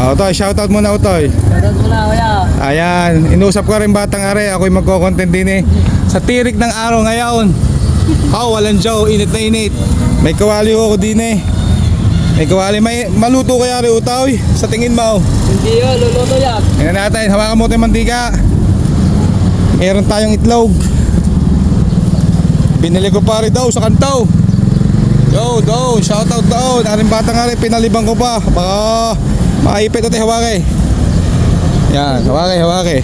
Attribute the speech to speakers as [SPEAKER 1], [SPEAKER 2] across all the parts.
[SPEAKER 1] Ah, Utoy, shoutout muna Utoy.
[SPEAKER 2] Shoutout mo na, kuya.
[SPEAKER 1] Ayan, inusap ko rin batang are. Ako'y magko-content din eh. Sa tirik ng araw ngayon. Oh, walang jow, init na init. May kawali ko din eh. May kawali, may maluto kaya rin Utoy. Sa tingin mo.
[SPEAKER 2] Hindi yun, luluto yan.
[SPEAKER 1] Tingnan natin, hawakan mo ito yung mantika. Meron tayong itlog. Binili ko pa rin daw sa kantaw. Yo, doon, shoutout doon. Aring batang ari, pinalibang ko pa. Baka maipit ito, hawake. Yan, hawake, hawake.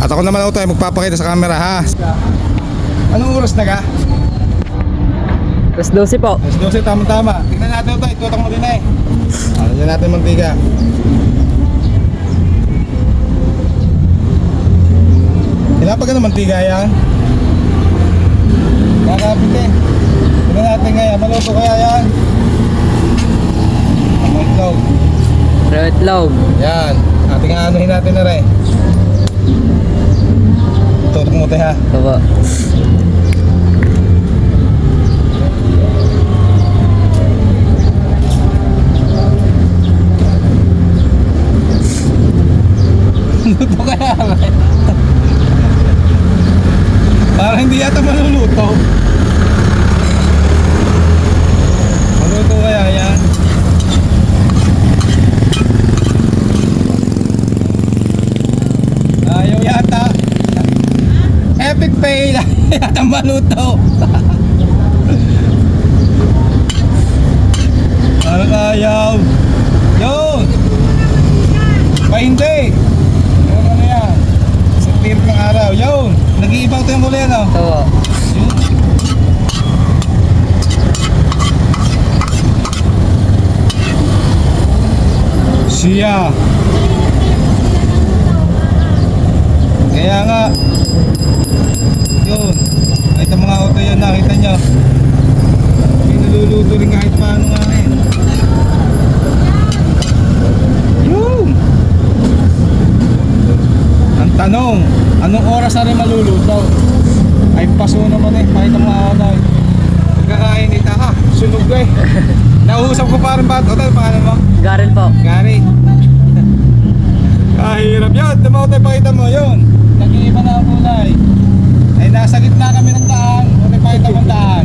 [SPEAKER 1] At ako naman ito, magpapakita sa camera ha. Anong oras na ka?
[SPEAKER 2] Plus 12 po.
[SPEAKER 1] Alas 12, tama-tama. Tingnan natin ito, itutok mo din eh. Ah, Lagyan natin mantika. Ilan pa ka ng mantika yan? Kakapit eh. Tingnan natin ngayon, maluto kaya yan? Ang itlog.
[SPEAKER 2] Red log.
[SPEAKER 1] Yan. Ating anuhin natin na rin. Tutok mo tayo ha.
[SPEAKER 2] Ito po.
[SPEAKER 1] Luto kaya rin. Parang hindi yata maluluto. Maluto kaya yan? Ayaw yata. Epic fail. Maluto. Parang ayaw. Yun. Pa hindi. Yun ano yan. Sa tirik ng araw. Yun. Nag-iibaw ito yung kulay ano. Yun. Siya. Kaya nga. Yun. Kahit ang mga auto yan nakita nyo. Pinululuto rin kahit paano nga eh. Yun. Ang tanong, na rin maluluto? Ay paso naman eh, kahit ang mga ano eh. Pagkakain ito, ah, sunog ko eh. Nausap ko pa rin ba? Ito, pangalan mo?
[SPEAKER 2] Garel po.
[SPEAKER 1] Gary. Kahirap yan. Tumaw tayo pakita mo yun. Nag-iiba na ang kulay. Ay nasa gitna kami ng daan. Ano pakita mo ang daan?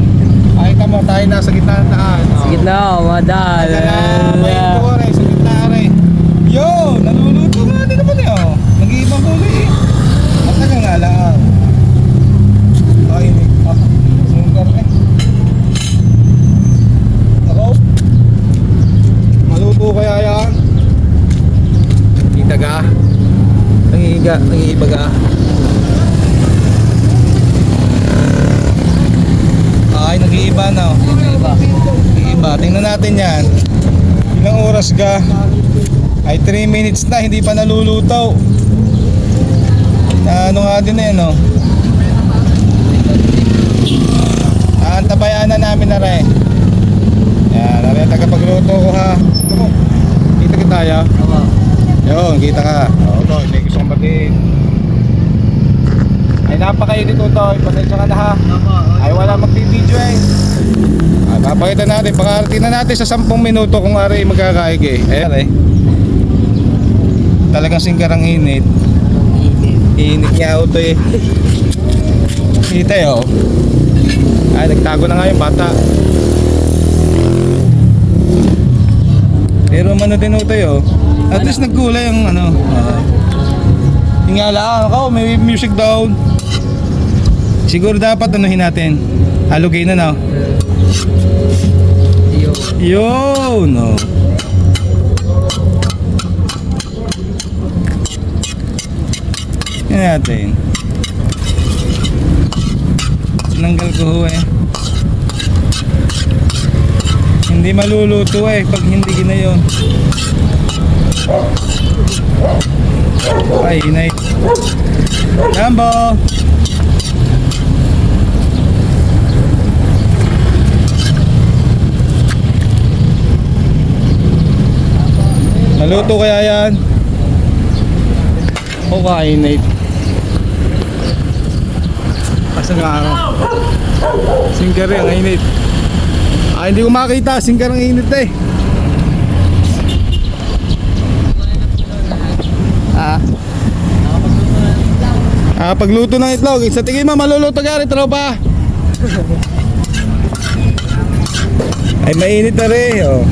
[SPEAKER 1] Pakita mo tayo nasa gitna ng daan.
[SPEAKER 2] Sige na, madal.
[SPEAKER 1] Ayan na, may ito ko rin. Sa gitna rin. Yun, naluluto nga din naman eh. Oh. Nag-iibang kulay eh. Matagal nga lang. Ay, hindi. Ah, sugar eh. Ako. Maluto kaya yan? Kita ka? Nangihiga, nangihiba ka? Ay, nag-iiba na. oh. Nag-iiba. Tingnan natin yan. Ilang oras ka? Ay, 3 minutes na, hindi pa naluluto. Na ano nga din eh, no? Aantabayan na namin na rin. Yan, na rin tagapagluto ko ha. Kita kita tayo.
[SPEAKER 2] Opo.
[SPEAKER 1] Yun, kita ka. Oo, to, hindi gusto kong batiin. Ay, napakainit ko to. Pasensya ka na ha. Ay, wala magbibideo eh. Ay, papakita natin. Pakarating na natin sa 10 minuto kung ari magkakaig eh. Ayan eh. Talagang singkarang init. Init niya auto eh. Kita eh oh. Ay, nagtago na nga yung bata. Pero ano din utoy oh. At least nagkulay ang ano. Uh, Ingala ako, may music down. Siguro dapat anuhin natin. Halugay na no.
[SPEAKER 2] Yo.
[SPEAKER 1] Yun, no. Yan natin. Sinanggal ko ho eh. Hindi maluluto eh pag hindi ginayon. Ay, inay. Jambo! Naluto kaya yan? O kainit? Asa nga ano? Singkar ang init. Ah, hindi ko makita. Singkar ang init eh. Nakapagluto ng itlog. Sa tingin mo, maluluto ka rin, tropa. Ay, mainit na rin. Oh.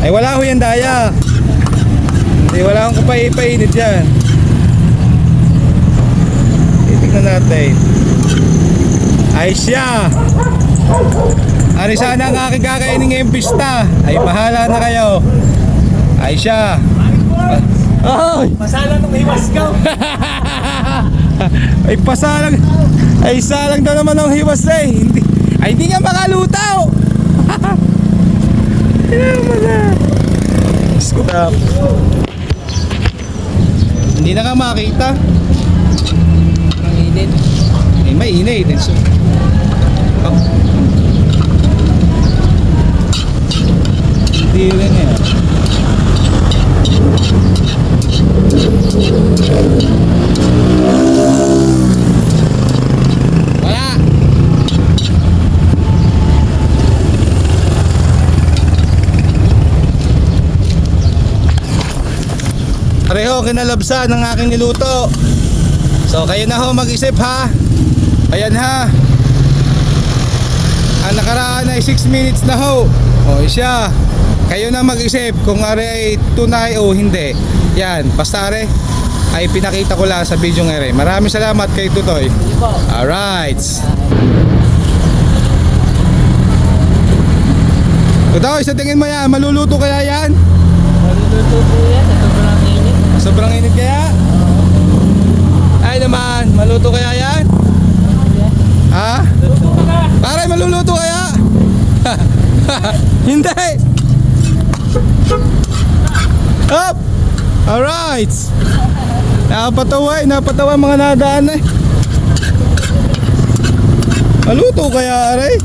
[SPEAKER 1] Ay, wala ho yan daya. Hindi, wala akong kapay-painit yan. Titignan natin. Ay siya. Ari sana ang aking kakainin ngayong pista. Ay, bahala na kayo. Ay siya. Ay!
[SPEAKER 2] Masala nung hiwas ka.
[SPEAKER 1] Ay pasalang Ay salang daw naman ang hiwas eh Hindi Ay hindi nga makalutaw Tama na Stop Hindi na ka makita
[SPEAKER 2] Ang init.
[SPEAKER 1] Ay mainit. So, oh. Hindi rin eh Wala Pareho kinalabsa ng aking niluto. So kayo na ho mag-isip ha? Ayan ha? Ang nakaraan ay 6 minutes na ho. O siya Kayo na mag-isip kung are ay tunay o hindi Yan basta are ay pinakita ko lang sa video ng are Maraming salamat kay Tutoy. Alright Tutoy sa tingin mo yan maluluto kaya yan?
[SPEAKER 2] Maluluto po yan. Sa sobrang init.
[SPEAKER 1] Sobrang init kaya? Ay naman, maluto kaya yan? Ha? Pare, maluluto kaya? Hindi! Up! Alright! Napatawa eh, napatawa mga nadaan eh. Maluto kaya, aray?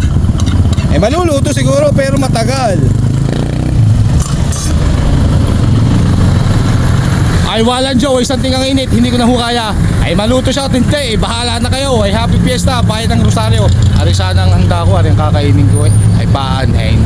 [SPEAKER 1] Eh, maluluto siguro pero matagal. Ay walang Joe, isang tingang init, hindi ko na hukaya. Ay maluto siya hindi, eh, bahala na kayo. Ay happy fiesta, bayan ng Rosario. Ari sana ang handa ko, ari ang kakainin ko eh. Ay paan, eh.